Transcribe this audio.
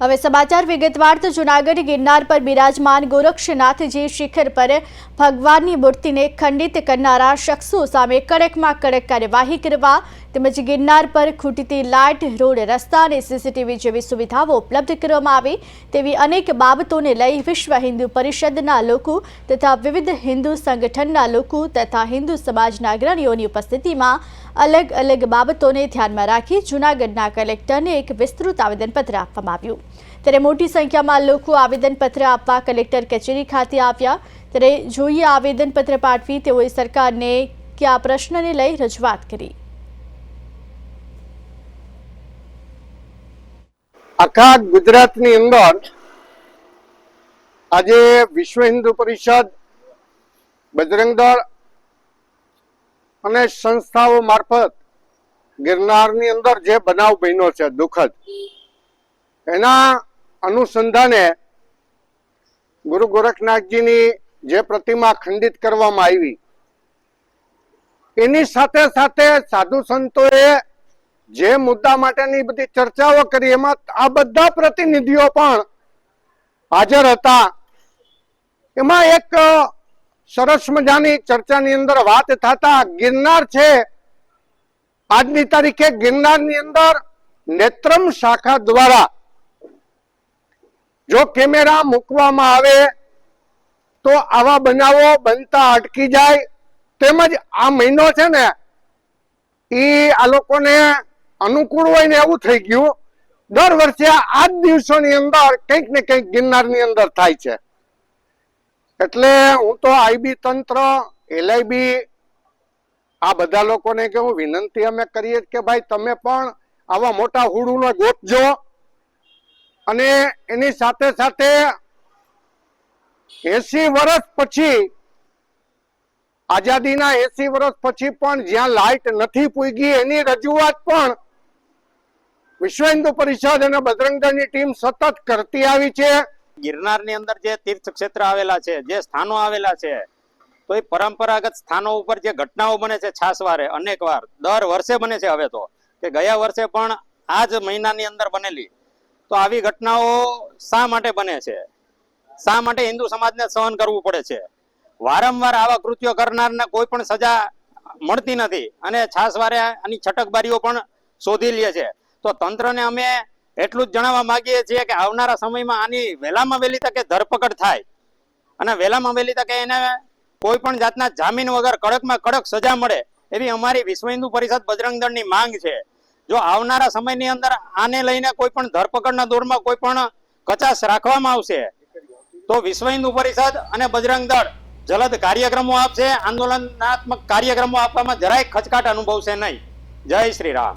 હવે સમાચાર વિગતવાર, તો જૂનાગઢ ગિરનાર પર બિરાજમાન ગોરક્ષનાથજી શિખર પર ભગવાનની મૂર્તિને ખંડિત કરનારા શખ્સો સામે કડકમાં કડક કાર્યવાહી કરવા તેમજ ગિરનાર પર ખૂટતી લાઇટ, રોડ રસ્તા અને સીસીટીવી જેવી સુવિધાઓ ઉપલબ્ધ કરવામાં આવે તેવી અનેક બાબતોને લઈ વિશ્વ હિન્દુ પરિષદના લોકો તથા વિવિધ હિન્દુ સંગઠનના લોકો તથા હિન્દુ સમાજના અગ્રણીઓની ઉપસ્થિતિમાં અલગ અલગ બાબતોને ધ્યાનમાં રાખી જૂનાગઢના કલેક્ટરને એક વિસ્તૃત આવેદનપત્ર આપવામાં આવ્યું. ત્યારે મોટી સંખ્યામાં લોકો આવેદનપત્ર આપવા કલેક્ટર કચેરી ખાતે આવ્યા. ત્યારે જોઈએ આવેદનપત્ર પાઠવી તેઓએ સરકારને કે આ પ્રશ્નને લઈ રજૂઆત કરી. આખા ગુજરાતની અંદર આજે વિશ્વ હિન્દુ પરિષદ, બજરંગ દળ અને સંસ્થાઓ મારફત ગિરનારની અંદર જે બનાવ બન્યો છે દુઃખદ એના અનુસંધાને ગુરુ ગોરખનાથજીની જે પ્રતિમા ખંડિત કરવામાં આવી, એની સાથે સાથે સાધુ સંતોએ જે મુદ્દા માટેની બધી ચર્ચાઓ કરી, એમાં આ બધા પ્રતિનિધિઓ પણ હાજર હતા. એમાં એક સરસ મજાની ચર્ચાની અંદર વાત થતા, ગિરનાર છે. આજની તારીખે ગિરનારની અંદર નેત્રમ શાખા દ્વારા જો કેમેરા મૂકવામાં આવે તો આવા બનાવો બનતા અટકી જાય. તેમજ આ મહિનો છે ને, એ આ લોકોને અનુકૂળ હોય ને એવું થઈ ગયું. દર વર્ષે આ જ દિવસોની અંદર કંઈક ને કંઈક ગિરનારની અંદર થાય છે. એટલે હું તો આઈબી તંત્ર એલઆઈબી આ બધા લોકોને કેવું વિનંતી અમે કરીએ કે ભાઈ તમે પણ આવા મોટા હુડુનો ગોતજો અને એની સાથે સાથે એસી વર્ષ પછી, આઝાદીના એસી વર્ષ પછી પણ જ્યાં લાઇટ નથી પૂગી, એની રજૂઆત પણ વિશ્વ હિન્દુ પરિષદ અને બજરંગદળની ટીમ સતત કરતી આવી છે. ગિરનારની અંદર જે તીર્થ ક્ષેત્ર આવેલા છે, જે સ્થાનો આવેલા છે, તો એ પરંપરાગત સ્થાનો ઉપર જે ઘટનાઓ બને છે છાસવારે અનેક વાર, દર વર્ષે બને છે હવે તો, કે ગયા વર્ષે પણ આ જ મહિનાની અંદર બનેલી. તો આવી ઘટનાઓ શા માટે બને છે? શા માટે હિન્દુ સમાજને સહન કરવું પડે છે? વારંવાર આવા કૃત્યો કરનારને કોઈ પણ સજા મળતી નથી અને છાસવારે આની છટકબારીઓ પણ શોધી લે છે. તો તંત્રને અમે એટલું જ જણાવવા માંગીએ છીએ કે આવનારા સમયમાં આની વહેલામાં વહેલી તકે ધરપકડ થાય અને વહેલામાં વહેલી તકે એને કોઈ પણ જાતના જામીન વગર કડકમાં કડક સજા મળે એવી અમારી વિશ્વ હિન્દુ પરિષદ બજરંગ દળની માંગ છે. જો આવનારા સમયની અંદર આને લઈને કોઈ પણ ધરપકડના દોરમાં કોઈ પણ કચાશ રાખવામાં આવશે, તો વિશ્વ હિન્દુ પરિષદ અને બજરંગ દળ જલદ કાર્યક્રમો આપશે. આંદોલનાત્મક કાર્યક્રમો આપવામાં જરાય ખચકાટ અનુભવશે નહીં. જય શ્રી રામ.